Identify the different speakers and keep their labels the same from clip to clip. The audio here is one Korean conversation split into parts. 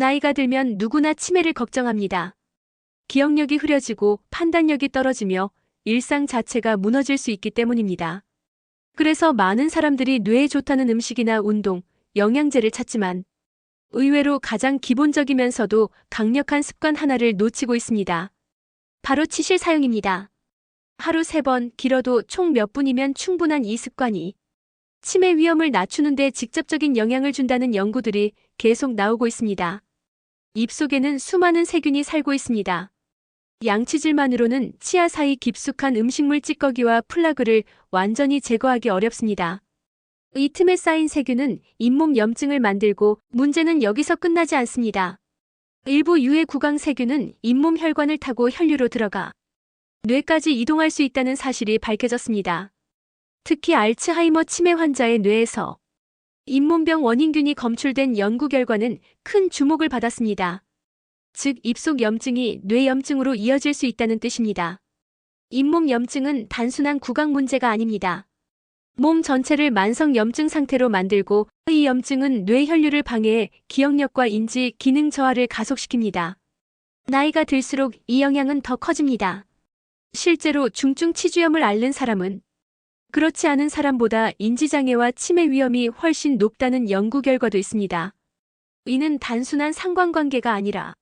Speaker 1: 나이가 들면 누구나 치매를 걱정합니다. 기억력이 흐려지고 판단력이 떨어지며 일상 자체가 무너질 수 있기 때문입니다. 그래서 많은 사람들이 뇌에 좋다는 음식이나 운동, 영양제를 찾지만 의외로 가장 기본적이면서도 강력한 습관 하나를 놓치고 있습니다. 바로 치실 사용입니다. 하루 세 번, 길어도 총 몇 분이면 충분한 이 습관이 치매 위험을 낮추는 데 직접적인 영향을 준다는 연구들이 계속 나오고 있습니다. 입속에는 수많은 세균이 살고 있습니다. 양치질만으로는 치아 사이 깊숙한 음식물 찌꺼기와 플라그를 완전히 제거하기 어렵습니다. 이 틈에 쌓인 세균은 잇몸 염증을 만들고 문제는 여기서 끝나지 않습니다. 일부 유해 구강 세균은 잇몸 혈관을 타고 혈류로 들어가 뇌까지 이동할 수 있다는 사실이 밝혀졌습니다. 특히 알츠하이머 치매 환자의 뇌에서 잇몸병 원인균이 검출된 연구 결과는 큰 주목을 받았습니다. 즉, 입속 염증이 뇌염증으로 이어질 수 있다는 뜻입니다. 잇몸 염증은 단순한 구강 문제가 아닙니다. 몸 전체를 만성 염증 상태로 만들고 이 염증은 뇌 혈류를 방해해 기억력과 인지, 기능 저하를 가속시킵니다. 나이가 들수록 이 영향은 더 커집니다. 실제로 중증 치주염을 앓는 사람은 그렇지 않은 사람보다 인지장애와 치매 위험이 훨씬 높다는 연구 결과도 있습니다. 이는 단순한 상관관계가 아니라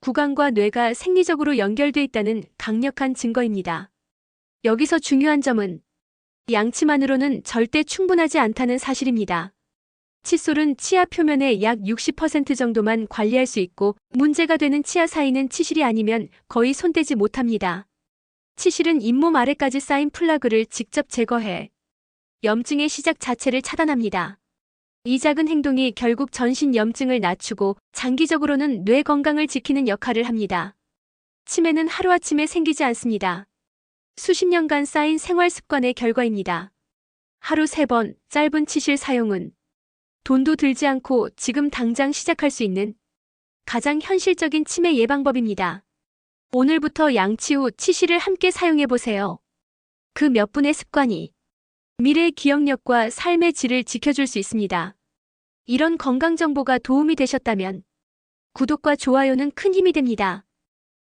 Speaker 1: 구강과 뇌가 생리적으로 연결돼 있다는 강력한 증거입니다. 여기서 중요한 점은 양치만으로는 절대 충분하지 않다는 사실입니다. 칫솔은 치아 표면의 약 60% 정도만 관리할 수 있고 문제가 되는 치아 사이는 치실이 아니면 거의 손대지 못합니다. 치실은 잇몸 아래까지 쌓인 플라그를 직접 제거해 염증의 시작 자체를 차단합니다. 이 작은 행동이 결국 전신 염증을 낮추고 장기적으로는 뇌 건강을 지키는 역할을 합니다. 치매는 하루아침에 생기지 않습니다. 수십 년간 쌓인 생활 습관의 결과입니다. 하루 세 번 짧은 치실 사용은 돈도 들지 않고 지금 당장 시작할 수 있는 가장 현실적인 치매 예방법입니다. 오늘부터 양치 후 치실을 함께 사용해 보세요. 그 몇 분의 습관이 미래의 기억력과 삶의 질을 지켜줄 수 있습니다. 이런 건강 정보가 도움이 되셨다면 구독과 좋아요는 큰 힘이 됩니다.